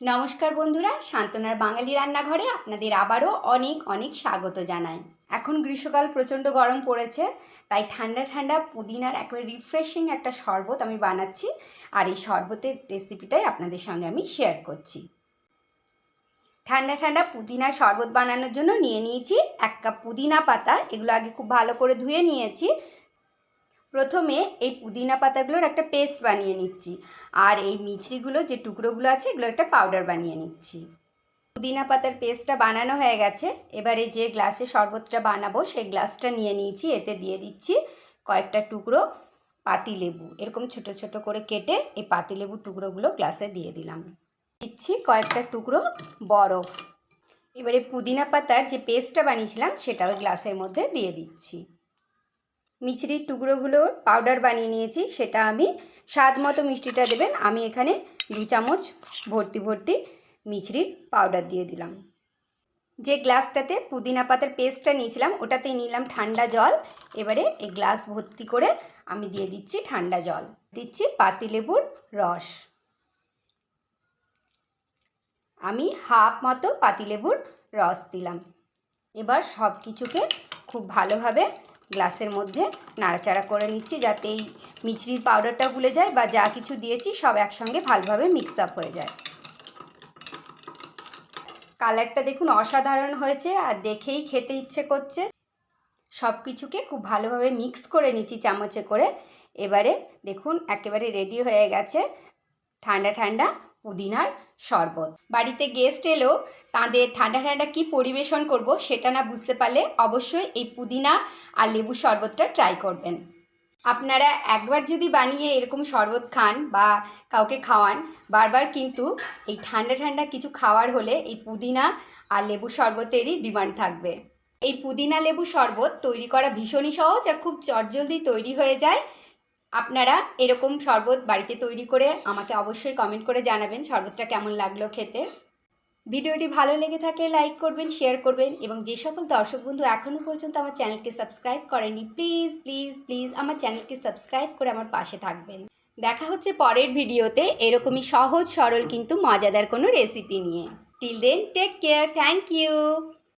নমস্কার বন্ধুরা সান্ত্বনার বাঙালি রান্নাঘরে আপনাদের আবারও অনেক অনেক স্বাগত জানাই। এখন গ্রীষ্মকাল, প্রচণ্ড গরম পড়েছে, তাই ঠান্ডা ঠান্ডা পুদিনার একেবারে রিফ্রেশিং একটা শরবত আমি বানাচ্ছি, আর এই শরবতের রেসিপিটাই আপনাদের সঙ্গে আমি শেয়ার করছি। ঠান্ডা ঠান্ডা পুদিনা শরবত বানানোর জন্য নিয়ে নিয়েছি এক কাপ পুদিনা পাতা, এগুলো আগে খুব ভালো করে ধুয়ে নিয়েছি প্রথমে এই পুদিনা পাতাগুলোর একটা পেস্ট বানিয়ে নিচ্ছি। আর এই মিছরিগুলো যে টুকরোগুলো আছে, এগুলো একটা পাউডার বানিয়ে নিচ্ছি। পুদিনা পাতার পেস্টটা বানানো হয়ে গেছে। এবারে যে গ্লাসে শরবতটা বানাবো, সেই গ্লাসটা নিয়ে নিয়েছি। এতে দিয়ে দিচ্ছি কয়েকটা টুকরো পাতিলেবু এরকম ছোট ছোট করে কেটে এই পাতিলেবুর টুকরোগুলো গ্লাসে দিয়ে দিলাম। দিচ্ছি কয়েকটা টুকরো বরফ। এবারে পুদিনা পাতার যে পেস্টটা বানিয়েছিলাম সেটা ওই গ্লাসের মধ্যে দিয়ে দিচ্ছি। মিচড়ির টুকরোগুলোর পাউডার বানিয়ে নিয়েছি, সেটা আমি স্বাদ মতো মিষ্টিটা দেবেন। আমি এখানে দু চামচ ভর্তি ভর্তি মিচড়ির পাউডার দিয়ে দিলাম। যে গ্লাসটাতে পুদিনা পাতার পেস্টটা নিয়েছিলাম, ওটাতেই নিলাম ঠান্ডা জল। এবারে এই গ্লাস ভর্তি করে আমি দিয়ে দিচ্ছি ঠান্ডা জল। দিচ্ছি পাতিলেবুর রস। আমি হাফ মতো পাতিলেবুর রস দিলাম। এবার সব কিছুকে খুব ভালোভাবে গ্লাসের মধ্যে নাড়াচাড়া করে নিচ্ছি যাতে এই মিছরির পাউডারটা গুলে যায় বা যা কিছু দিয়েছি সব একসঙ্গে ভালোভাবে মিক্স আপ হয়ে যায়। কালারটা দেখুন অসাধারণ হয়েছে আর দেখেই খেতে ইচ্ছে করছে। সব কিছুকে খুব ভালোভাবে মিক্স করে নিচ্ছি চামচে করে। এবারে দেখুন একেবারে রেডি হয়ে গেছে। ঠান্ডা ঠান্ডা পুদিনার শরবত। বাড়িতে গেস্ট এলেও তাদের ঠান্ডা ঠান্ডা কি পরিবেশন করব সেটা না বুঝতে পারলে অবশ্যই এই পুদিনা আর লেবু শরবতটা ট্রাই করবেন। আপনারা একবার যদি বানিয়ে এরকম শরবত খান বা কাউকে খাওয়ান, বারবার কিন্তু এই ঠান্ডা ঠান্ডা কিছু খাওয়ার হলে এই পুদিনা আর লেবু শরবতেরই ডিমান্ড থাকবে। এই পুদিনা লেবু শরবত তৈরি করা ভীষণই সহজ আর খুব চটজলদি তৈরি হয়ে যায়। আপনারা এরকম শরবত বাড়িতে তৈরি করে আমাকে অবশ্যই কমেন্ট করে জানাবেন শরবতটা কেমন লাগল খেতে। ভিডিওটি ভালো লেগে থাকলে লাইক করবেন শেয়ার করবেন এবং যে সকল দর্শক বন্ধু এখনও পর্যন্ত আমার চ্যানেলকে সাবস্ক্রাইব করেনি প্লিজ প্লিজ প্লিজ আমার চ্যানেলকে সাবস্ক্রাইব করে আমার পাশে থাকবেন। দেখা হচ্ছে পরের ভিডিওতে এরকমই সহজ, সরল কিন্তু মজাদার কোনো রেসিপি নিয়ে। Till then take care thank you